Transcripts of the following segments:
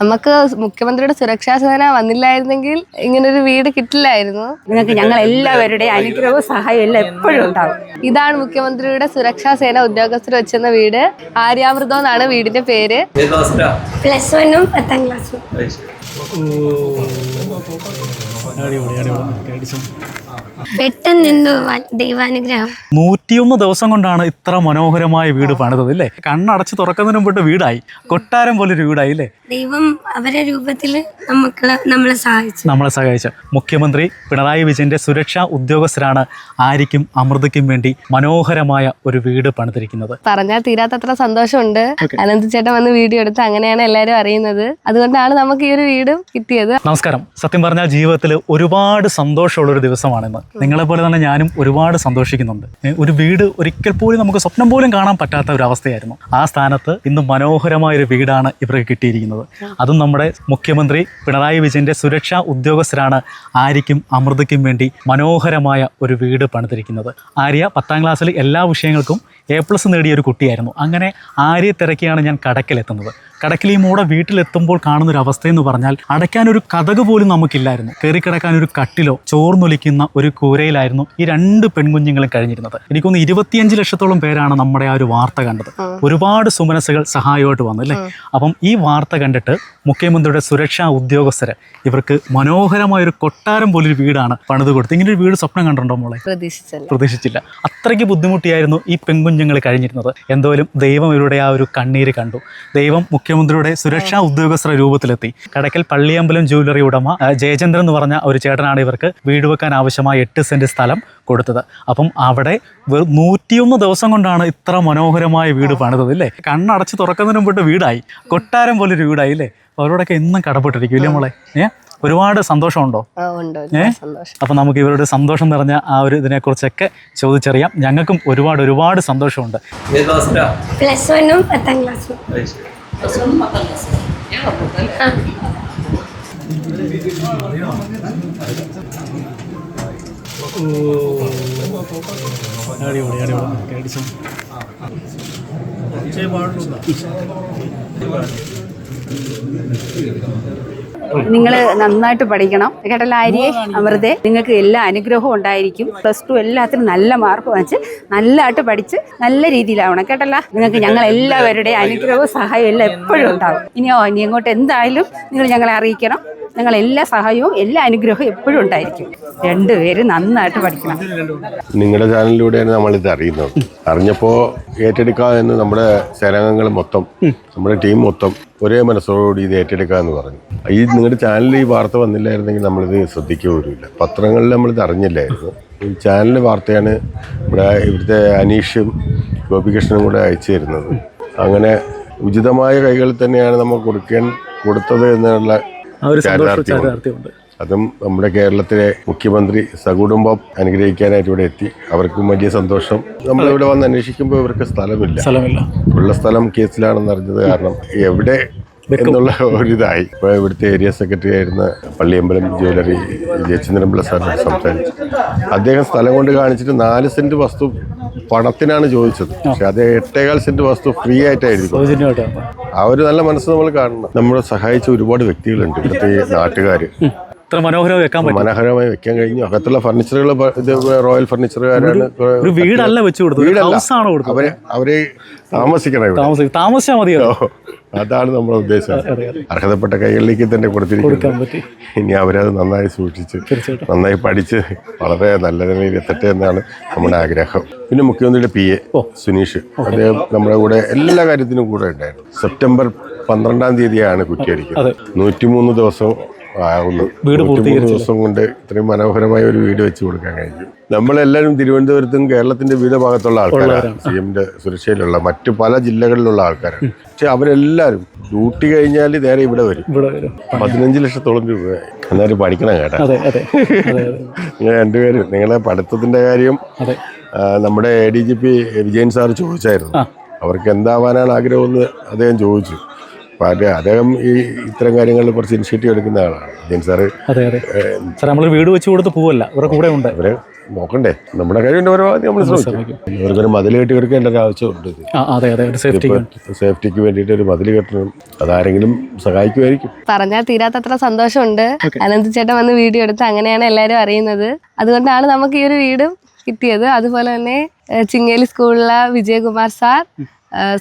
നമുക്ക് മുഖ്യമന്ത്രിയുടെ സുരക്ഷാ സേന വന്നില്ലായിരുന്നെങ്കിൽ ഇങ്ങനൊരു വീട് കിട്ടില്ലായിരുന്നു. നിങ്ങൾക്ക് ഞങ്ങൾ എല്ലാവരുടെയും അനുഗ്രഹവും സഹായം എല്ലാം എപ്പോഴും ഉണ്ടാവും. ഇതാണ് മുഖ്യമന്ത്രിയുടെ സുരക്ഷാ സേന ഉദ്യോഗസ്ഥർ വെച്ചെന്ന വീട്. ആര്യാമൃതം എന്നാണ് വീടിന്റെ പേര്. പ്ലസ് വണ്ണും പത്താം ക്ലാസ്സും പെട്ടെന്ന് എന്തോ വ- ദൈവാനുഗ്രഹം. നൂറ്റിയൊന്ന് ദിവസം കൊണ്ടാണ് ഇത്ര മനോഹരമായ വീട് പണിതത് അല്ലേ കണ്ണടച്ച് തുറക്കുന്നതിന് മുമ്പിട്ട് വീടായി. കൊട്ടാരം പോലൊരു വീടായി അല്ലേ ദൈവം അവരെ രൂപത്തിൽ നമുക്ക് നമ്മളെ സഹായിച്ചു. നമ്മളെ സഹായിച്ചു. മുഖ്യമന്ത്രി പിണറായി വിജയന്റെ സുരക്ഷാ ഉദ്യോഗസ്ഥരാണ് ആരിക്കും അമൃതയ്ക്കും വേണ്ടി മനോഹരമായ ഒരു വീട് പണിതിരിക്കുന്നത്. പറഞ്ഞാൽ തീരാത്തത്ര സന്തോഷമുണ്ട്. അനന്ത് ചേട്ടൻ വന്ന് വീഡിയോ എടുത്ത് അങ്ങനെയാണ് എല്ലാവരും അറിയുന്നത്. അതുകൊണ്ടാണ് നമുക്ക് ഈ ഒരു വീടും കിട്ടിയത്. നമസ്കാരം. സത്യം പറഞ്ഞാൽ ജീവിതത്തിൽ ഒരുപാട് സന്തോഷമുള്ള ഒരു ദിവസമാണെന്ന്. നിങ്ങളെ പോലെ തന്നെ ഞാനും ഒരുപാട് സന്തോഷിക്കുന്നുണ്ട്. ഒരു വീട് ഒരിക്കൽ പോലും നമുക്ക് സ്വപ്നം പോലും കാണാൻ പറ്റാത്ത ഒരു അവസ്ഥയായിരുന്നു. ആ സ്ഥാനത്ത് ഇന്ന് മനോഹരമായ ഒരു വീടാണ് ഇവർക്ക് കിട്ടിയിരിക്കുന്നത്. അതും നമ്മുടെ മുഖ്യമന്ത്രി പിണറായി വിജയന്റെ സുരക്ഷാ ഉദ്യോഗസ്ഥരാണ് ആര്യയ്ക്കും അമൃതയ്ക്കും വേണ്ടി മനോഹരമായ ഒരു വീട് പണിതിരിക്കുന്നത്. ആര്യ പത്താം ക്ലാസ്സിൽ എല്ലാ വിഷയങ്ങൾക്കും എ പ്ലസ് നേടിയ ഒരു കുട്ടിയായിരുന്നു. അങ്ങനെ ആര്യ തിരക്കിയാണ് ഞാൻ കടക്കിലെത്തുന്നത്. കടക്കിൽ ഈ മൂടെ വീട്ടിലെത്തുമ്പോൾ കാണുന്ന ഒരു അവസ്ഥയെന്ന് പറഞ്ഞാൽ അടയ്ക്കാൻ ഒരു കഥക് പോലും നമുക്കില്ലായിരുന്നു. കയറി കിടക്കാൻ ഒരു കട്ടിലോ ചോർന്നൊലിക്കുന്ന ഒരു കൂരയിലായിരുന്നു ഈ രണ്ട് പെൺകുഞ്ഞുങ്ങളും കഴിഞ്ഞിരുന്നത്. എനിക്കൊന്ന് ഇരുപത്തിയഞ്ച് ലക്ഷത്തോളം പേരാണ് നമ്മുടെ ആ ഒരു വാർത്ത കണ്ടത്. ഒരുപാട് സുമനസ്സുകൾ സഹായമായിട്ട് വന്നു അല്ലേ? അപ്പം ഈ വാർത്ത കണ്ടിട്ട് മുഖ്യമന്ത്രിയുടെ സുരക്ഷാ ഉദ്യോഗസ്ഥര് ഇവർക്ക് മനോഹരമായ ഒരു കൊട്ടാരം പോലൊരു വീടാണ് പണിത് കൊടുത്തത്. ഇങ്ങനെ ഒരു വീട് സ്വപ്നം കണ്ടിട്ടുണ്ടോ മോളെ? പ്രതീക്ഷിച്ചില്ല. അത്രയ്ക്ക് ബുദ്ധിമുട്ടിയായിരുന്നു ഈ പെൺകുഞ്ഞുങ്ങൾ കഴിഞ്ഞിരുന്നത്. എന്തോലും ദൈവം ഇവരുടെ ആ ഒരു കണ്ണീര് കണ്ടു. ദൈവം മുഖ്യമന്ത്രിയുടെ സുരക്ഷാ ഉദ്യോഗസ്ഥരുടെ രൂപത്തിലെത്തി. കടക്കൽ പള്ളിയമ്പലം ജ്വല്ലറി ഉടമ ജയചന്ദ്രൻ എന്ന് പറഞ്ഞ ഒരു ചേട്ടനാണ് ഇവർക്ക് വീട് വെക്കാൻ ആവശ്യമായ എട്ട് സെന്റ് സ്ഥലം കൊടുത്തത്. അപ്പം അവിടെ നൂറ്റിയൊന്ന് ദിവസം കൊണ്ടാണ് ഇത്ര മനോഹരമായ വീട് പണിതത് അല്ലേ കണ്ണടച്ച് തുറക്കുന്നതിന് മുമ്പിട്ട് വീടായി. കൊട്ടാരം പോലെ ഒരു വീടായി അല്ലേ അവരോടൊക്കെ എന്നും കടപ്പെട്ടിരിക്കും ഇല്ലേ മോളെ? ഏഹ് ഒരുപാട് സന്തോഷമുണ്ടോ? ആ, ഉണ്ട്. ഉണ്ട്. ഏ? സന്തോഷം. അപ്പം നമുക്ക് ഇവരുടെ സന്തോഷം നിറഞ്ഞ ആ ഒരു ഇതിനെ ഇതിനെക്കുറിച്ചൊക്കെ ചോദിച്ചറിയാം. ഞങ്ങൾക്കും ഒരുപാട് ഒരുപാട് സന്തോഷമുണ്ട്. പ്ലസ് വണ്ണും പത്താം ക്ലാസ്സും ആ. അടിപൊളി അടിപൊളി അടിച്ചു നിങ്ങൾ നന്നായിട്ട് പഠിക്കണം. കേട്ടല്ല ആര്യെ? അമൃതേ. നിങ്ങൾക്ക് എല്ലാ അനുഗ്രഹവും ഉണ്ടായിരിക്കും. പ്ലസ് ടു എല്ലാത്തിനും നല്ല മാർക്ക് വാങ്ങിച്ച് നല്ലതായിട്ട് പഠിച്ച് നല്ല രീതിയിലാവണം. കേട്ടല്ല? നിങ്ങൾക്ക് ഞങ്ങൾ എല്ലാവരുടെയും അനുഗ്രഹവും സഹായവും എല്ലാം എപ്പോഴും ഉണ്ടാവും. ഇനിയോ ഇനി എന്തായാലും നിങ്ങൾ ഞങ്ങളെ അറിയിക്കണം. ഞങ്ങൾ എല്ലാ സഹായവും എല്ലാ അനുഗ്രഹവും എപ്പോഴും ഉണ്ടായിരിക്കും. രണ്ടുപേരും നന്നായിട്ട് പഠിക്കണം. നിങ്ങളുടെ ചാനലിലൂടെയാണ് നമ്മൾ ഇത് അറിയുന്നത് അറിഞ്ഞപ്പോൾ ഏറ്റെടുക്കാമെന്ന് നമ്മുടെ സേനാംഗങ്ങൾ മൊത്തം നമ്മുടെ ടീം മൊത്തം ഒരേ മനസ്സോടുകൂടി ഇത് ഏറ്റെടുക്കാമെന്ന് പറഞ്ഞു. ഈ നിങ്ങളുടെ ചാനലിൽ ഈ വാർത്ത വന്നില്ലായിരുന്നെങ്കിൽ നമ്മളിത് ശ്രദ്ധിക്കുകയില്ല പത്രങ്ങളിൽ നമ്മളിത് അറിഞ്ഞില്ലായിരുന്നു. ഈ ചാനലിലെ വാർത്തയാണ് ഇവിടെ ഇവിടുത്തെ അനീഷും ഗോപികൃഷ്ണനും കൂടെ അയച്ചു തരുന്നത്. അങ്ങനെ ഉചിതമായ കൈകളിൽ തന്നെയാണ് നമ്മൾ കൊടുക്കാൻ കൊടുത്തത് എന്നുള്ള ആ ഒരു സന്തോഷം ചാരിതാർത്ഥ്യമുണ്ട്. ചാരിതാർത്ഥ്യമുണ്ട് അതും നമ്മുടെ കേരളത്തിലെ മുഖ്യമന്ത്രി സകുടുംബം അനുഗ്രഹിക്കാനായിട്ട് ഇവിടെ എത്തി. അവർക്കും വലിയ സന്തോഷം. നമ്മളിവിടെ വന്ന് അന്വേഷിക്കുമ്പോൾ ഇവർക്ക് സ്ഥലമില്ല. സ്ഥലമില്ല. ഉള്ള സ്ഥലം കേസിലാണെന്ന് അറിഞ്ഞത് കാരണം എവിടെ എന്നുള്ള ഒരിതായി. ഇപ്പോൾ ഇവിടുത്തെ ഏരിയ സെക്രട്ടറി ആയിരുന്ന പള്ളിയമ്പലം ജ്വല്ലറി ജയചന്ദ്രൻപിള്ള സാറിനോട് സംസാരിച്ചു. അദ്ദേഹം സ്ഥലം കൊണ്ട് കാണിച്ചിട്ട് നാല് സെന്റ് വസ്തു പണത്തിനാണ് ചോദിച്ചത്. പക്ഷെ അത് എട്ടേകാൽ സെന്റ് വസ്തു ഫ്രീ ആയിട്ടായിരിക്കും. ആ ഒരു നല്ല മനസ്സ് നമ്മൾ കാണണം. നമ്മളെ സഹായിച്ച ഒരുപാട് വ്യക്തികളുണ്ട്. ഇവിടുത്തെ നാട്ടുകാർ ഇത്ര മനോഹരമായി വെക്കാൻ പറ്റും. മനോഹരമായി വെക്കാൻ കഴിഞ്ഞു. അകത്തുള്ള ഫർണിച്ചറുകൾ ഇത് റോയൽ ഫർണിച്ചറുകാരാണ് ഒരു വീടല്ല വെച്ചു കൊടുത്തത്. ഹൗസാണ് കൊടുത്തത്? അവരെ അവരെ താമസിക്കണേ താമസിക്കും താമസിച്ചാൽ മതിയോ? അതാണ് നമ്മുടെ ഉദ്ദേശം. അർഹതപ്പെട്ട കൈകളിലേക്ക് തന്നെ കൊടുത്തിരിക്കും കൊടുത്തിരിക്കുന്നത് ഇനി അവരത് നന്നായി സൂക്ഷിച്ച് നന്നായി പഠിച്ച് വളരെ നല്ല നിലയിൽ എത്തട്ടെ എന്നാണ് നമ്മുടെ ആഗ്രഹം. പിന്നെ മുഖ്യമന്ത്രിയുടെ പി എ സുനീഷ്. അദ്ദേഹം നമ്മുടെ കൂടെ എല്ലാ കാര്യത്തിനും കൂടെ ഉണ്ടായിരുന്നു. സെപ്റ്റംബർ പന്ത്രണ്ടാം തീയതിയാണ് കുറ്റിയടിക്കുന്നത്. നൂറ്റിമൂന്ന് ദിവസം ആവുന്നു. വീട് ദിവസം കൊണ്ട് ഇത്രയും മനോഹരമായ ഒരു വീട് വെച്ച് കൊടുക്കാൻ കഴിഞ്ഞു. നമ്മളെല്ലാവരും തിരുവനന്തപുരത്തും കേരളത്തിന്റെ വിവിധ ഭാഗത്തുള്ള ആൾക്കാരാണ് സി എമ്മിന്റെ സുരക്ഷയിലുള്ള മറ്റു പല ജില്ലകളിലുള്ള ആൾക്കാരാണ്. പക്ഷെ അവരെല്ലാവരും ഡ്യൂട്ടി കഴിഞ്ഞാൽ നേരെ ഇവിടെ വരും. പതിനഞ്ച് ലക്ഷത്തോളം രൂപ. എന്നാലും പഠിക്കണം കേട്ടാ. നിങ്ങൾ രണ്ടുപേരും നിങ്ങളെ പഠിത്തത്തിന്റെ കാര്യം നമ്മുടെ A D G P Vijayan sir ചോദിച്ചായിരുന്നു. അവർക്ക് എന്താവാനാണ് ആഗ്രഹമെന്ന് അദ്ദേഹം ചോദിച്ചു. അത് അദ്ദേഹം ഈ ഇത്തരം കാര്യങ്ങളിൽ കുറച്ച് ഇനിഷ്യേറ്റീവ് എടുക്കുന്ന ആളാണ്. സാറ് അതെ അതെ. സാർ നമ്മൾ വീട് വെച്ച് കൊടുത്ത് പോവല്ല. ഇവരുടെ കൂടെ ഉണ്ട്. അവർ നോക്കണ്ടേ. നമ്മുടെ കഴിവിന്റെ പരമാവധി നമ്മൾ ശ്രമിക്കും. ഇവർക്കൊരു മതിൽ കെട്ടി കൊടുക്കേണ്ട ഒരു ആവശ്യമുണ്ട് അതെ അതെ ഒരു സേഫ്റ്റി സേഫ്റ്റിക്ക് വേണ്ടിയിട്ട് ഒരു മതിൽ കെട്ടണം. അതാരെങ്കിലും സഹായിക്കുമായിരിക്കും. പറഞ്ഞാൽ തീരാത്തത്ര സന്തോഷമുണ്ട്. അനന്ത് ചേട്ടൻ വന്ന് വീഡിയോ എടുത്ത് അങ്ങനെയാണ് എല്ലാവരും അറിയുന്നത്. അതുകൊണ്ടാണ് നമുക്ക് ഈ ഒരു വീടും കിട്ടിയത്. അതുപോലെ തന്നെ ചിങ്ങേലി സ്കൂളിലെ Vijayakumar sir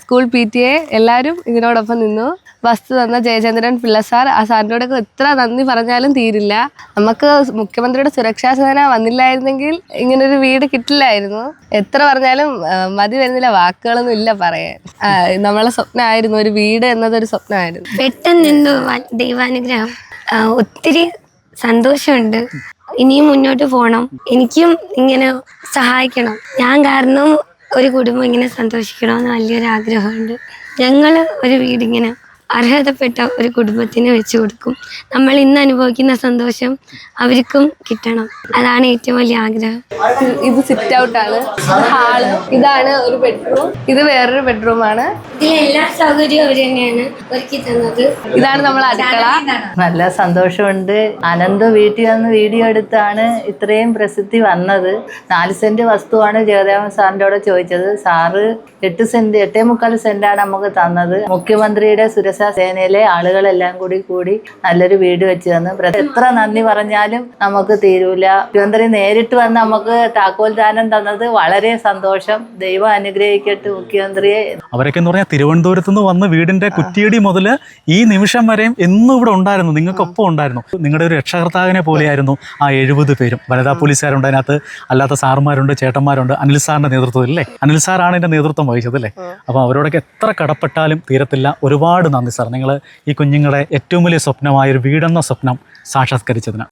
school P T A എല്ലാവരും ഇതിനോടൊപ്പം നിന്നു. വസ്തു തന്ന ജയചന്ദ്രൻ പിള്ള സാർ ആ സാറിനോടൊക്കെ എത്ര നന്ദി പറഞ്ഞാലും തീരില്ല. നമുക്ക് മുഖ്യമന്ത്രിയുടെ സുരക്ഷാ സേന വന്നില്ലായിരുന്നെങ്കിൽ ഇങ്ങനൊരു വീട് കിട്ടില്ലായിരുന്നു. എത്ര പറഞ്ഞാലും മതി വരുന്നില്ല വാക്കുകളൊന്നും ഇല്ല പറയാൻ. നമ്മളെ സ്വപ്നമായിരുന്നു ഒരു വീട് എന്നതൊരു സ്വപ്നമായിരുന്നു പെട്ടെന്ന് എന്തോ ദൈവാനുഗ്രഹം. ഒത്തിരി സന്തോഷമുണ്ട്. ഇനിയും മുന്നോട്ട് പോകണം. എനിക്കും ഇങ്ങനെ സഹായിക്കണം. ഞാൻ കാരണം ഒരു കുടുംബം ഇങ്ങനെ സന്തോഷിക്കണമെന്ന് വലിയൊരു ആഗ്രഹമുണ്ട് ഞങ്ങൾ ഒരു വീടിങ്ങനെ അർഹതപ്പെട്ട ഒരു കുടുംബത്തിന് വെച്ചു കൊടുക്കും. നമ്മൾ ഇന്ന് അനുഭവിക്കുന്ന സന്തോഷം അവർക്കും കിട്ടണം. അതാണ് ഏറ്റവും വലിയ ആഗ്രഹം. ഇത് സിറ്റ് ഔട്ട് ആണ്. ഹാൾ ഇതാണ് ഒരു ബെഡ്റൂം ഇത് വേറൊരു ബെഡ്റൂം ആണ്. എല്ലാ സൗകര്യവും അവർ തന്നെയാണ് ഒരുക്കി തന്നത്. ഇതാണ് നമ്മൾ അടുക്കള. നല്ല സന്തോഷമുണ്ട്. അനന്ത് വീട്ടിൽ വന്ന് വീഡിയോ എടുത്താണ് ഇത്രയും പ്രസിദ്ധി വന്നത്. നാല് സെന്റ് വസ്തുവാണ് ജഗദേവൻ സാറിന്റെ അവിടെ ചോദിച്ചത്. സാറ് എട്ട് സെന്റ് എട്ടേ മുക്കാൽ സെന്റാണ് നമുക്ക് തന്നത്. മുഖ്യമന്ത്രിയുടെ സുരക്ഷാ സേനയിലെ ആളുകളെല്ലാം കൂടി കൂടി നല്ലൊരു വീട് വെച്ച് തന്നു. എത്ര നന്ദി പറഞ്ഞാലും നമുക്ക് തീരൂല. മുഖ്യമന്ത്രി നേരിട്ട് വന്ന് നമുക്ക് താക്കോൽ ദാനം തന്നത് വളരെ സന്തോഷം. ദൈവം അനുഗ്രഹിക്കട്ടെ മുഖ്യമന്ത്രിയെ. അവരൊക്കെ എന്ന് പറഞ്ഞാൽ തിരുവനന്തപുരത്ത് നിന്ന് വന്ന് വീടിന്റെ കുറ്റിയടി മുതൽ ഈ നിമിഷം വരെയും എന്നും ഇവിടെ ഉണ്ടായിരുന്നു. നിങ്ങൾക്കൊപ്പം ഉണ്ടായിരുന്നു. നിങ്ങളുടെ ഒരു രക്ഷകർത്താവിനെ പോലെയായിരുന്നു ആ എഴുപത് പേരും. വനിതാ പോലീസുകാരുണ്ട് അതിനകത്ത്. അല്ലാത്ത സാറുമാരുണ്ട് ചേട്ടന്മാരുണ്ട്. അനിൽ സാറിന്റെ നേതൃത്വത്തിൽ അല്ലേ? അനിൽ സാറാണ് ഇതിന്റെ നേതൃത്വം വഹിച്ചത് അല്ലേ? അപ്പോൾ അവരോടൊക്കെ എത്ര കടപ്പെട്ടാലും തീരത്തില്ല. ഒരുപാട് നന്ദി. സാർ. നിങ്ങൾ ഈ കുഞ്ഞുങ്ങളുടെ ഏറ്റവും വലിയ സ്വപ്നമായ ഒരു വീടെന്ന സ്വപ്നം സാക്ഷാത്കരിച്ചതിന്.